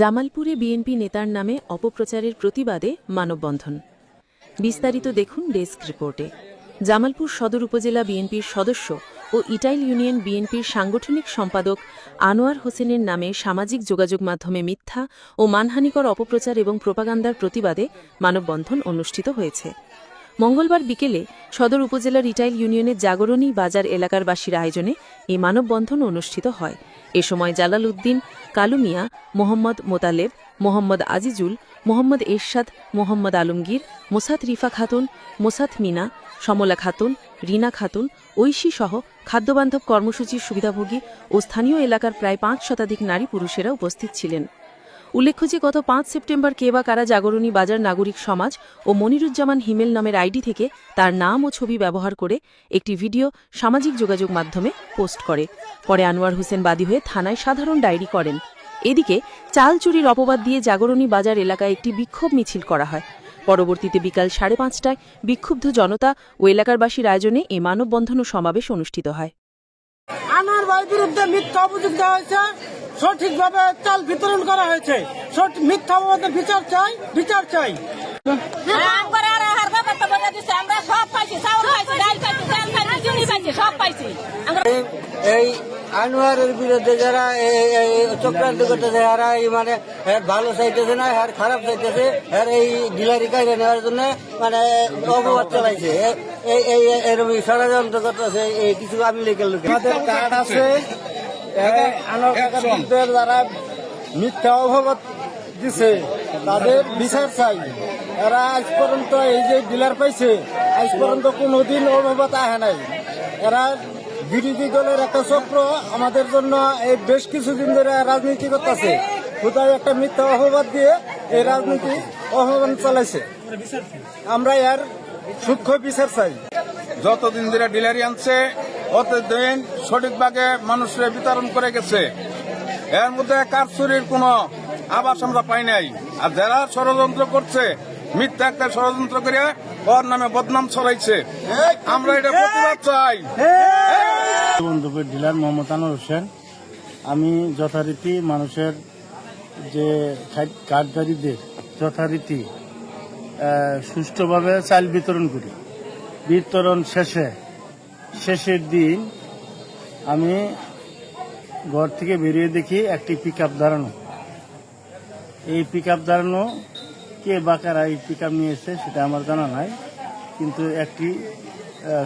জামালপুরে বিএনপি নেতার নামে অপপ্রচারের প্রতিবাদে মানববন্ধন। বিস্তারিত দেখুন ডেস্ক রিপোর্টে। জামালপুর সদর উপজেলা বিএনপির সদস্য ও ইটাইল ইউনিয়ন বিএনপির সাংগঠনিক সম্পাদক আনোয়ার হোসেনের নামে সামাজিক যোগাযোগ মাধ্যমে মিথ্যা ও মানহানিকর অপপ্রচার এবং প্রপাগান্ডার প্রতিবাদে মানববন্ধন অনুষ্ঠিত হয়েছে। মঙ্গলবার বিকেলে সদর উপজেলা রিটাইল ইউনিয়নের জাগরণী বাজার এলাকার বাসীর আয়োজনে এই মানববন্ধন অনুষ্ঠিত হয়। এ সময় জালাল উদ্দিন, কালু মিয়া, মোহাম্মদ মোতালেব, মোহাম্মদ আজিজুল, মোহাম্মদ এরশাদ, মোহাম্মদ আলমগীর, মোসাদ রিফা খাতুন, মোসাদ মিনা, সমলা খাতুন, রিনা খাতুন, ঐশী সহ খাদ্যবান্ধব কর্মসূচির সুবিধাভোগী ও স্থানীয় এলাকার প্রায় পাঁচ শতাধিক নারী পুরুষেরা উপস্থিত ছিলেন। উল্লেখ্য যে গত পাঁচ সেপ্টেম্বর কে বা কারা জাগরণী বাজার নাগরিক সমাজ ও মনিরুজ্জামান হিমেল নামের আইডি থেকে তার নাম ও ছবি ব্যবহার করে একটি ভিডিও সামাজিক যোগাযোগ মাধ্যমে পোস্ট করে। পরে আনোয়ার হোসেন বাদী হয়ে থানায় সাধারণ ডায়েরি করেন। এদিকে চাল চুরির অপবাদ দিয়ে জাগরণী বাজার এলাকায় একটি বিক্ষোভ মিছিল করা হয়। পরবর্তীতে বিকাল সাড়ে পাঁচটায় বিক্ষুব্ধ জনতা ও এলাকারবাসীর আয়োজনে এ মানববন্ধন ও সমাবেশ অনুষ্ঠিত হয়। ভাই বিরুদ্ধে মিথ্যা অভিযোগ দেওয়া হয়েছে। সঠিকভাবে চাল বিতরণ করা হয়েছে। সঠিক মিথ্যা অপবাদের বিচার চাই বিচার চাই। এই আনোয়ারের বিরুদ্ধে যারা চক্রান্ত করতেছে এরা এই মানে ভালো চাইতেছে না আর খারাপ চাইতেছে আর এই ডিলারি কাজে নেওয়ার জন্য মানে অপবাদ চালাইছে। এই এই এরকম ষড়যন্ত্র করতেছে এই কিছু আমি লেখের লোক। আমাদের কার্ড আছে। যারা মিথ্যা অভাবত দিছে তাদের বিচার চাই। এরা আজ পর্যন্ত এই যে ডিলার পাইছে আজ পর্যন্ত কোনোদিন অপবাদ আহে নাই। এরা বিরোধী দলের একটা চক্র আমাদের জন্য এই বেশ কিছুদিন ধরে রাজনীতি করতেছে। কোথায় একটা মিথ্যা অপবাদ দিয়ে এই রাজনীতি অপমান চালাইছে। আমরা এর সূক্ষ্ম বিচার চাই। যতদিন ধরে ডিলারি আনছে অতদিন সঠিকভাবে মানুষের বিতরণ করে গেছে। এর মধ্যে কারচুরির কোনো আবাস আমরা পাই নাই। আর যারা ষড়যন্ত্র করছে, মিথ্যা একটা ষড়যন্ত্র করে ওর নামে বদনাম ছড়াইছে। আমরা এটা প্রতিবাদ চাই। বন্ধুপুর ডিলার মোহাম্মদ আনোয়ার হোসেন, আমি যথারীতি মানুষের যে কার্ডধারীদের যথারীতি সুষ্ঠুভাবে চাল বিতরণ করি। বিতরণ শেষে শেষের দিন আমি ঘর থেকে বেরিয়ে দেখি একটি পিক আপ দাঁড়ানো। এই পিক আপ দাঁড়ানো কে বাকারা এই পিক আপ নিয়েছে সেটা আমার জানা নাই, কিন্তু একটি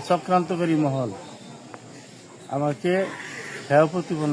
চক্রান্তকারী মহল আমাকে হেয় প্রতিপন্ন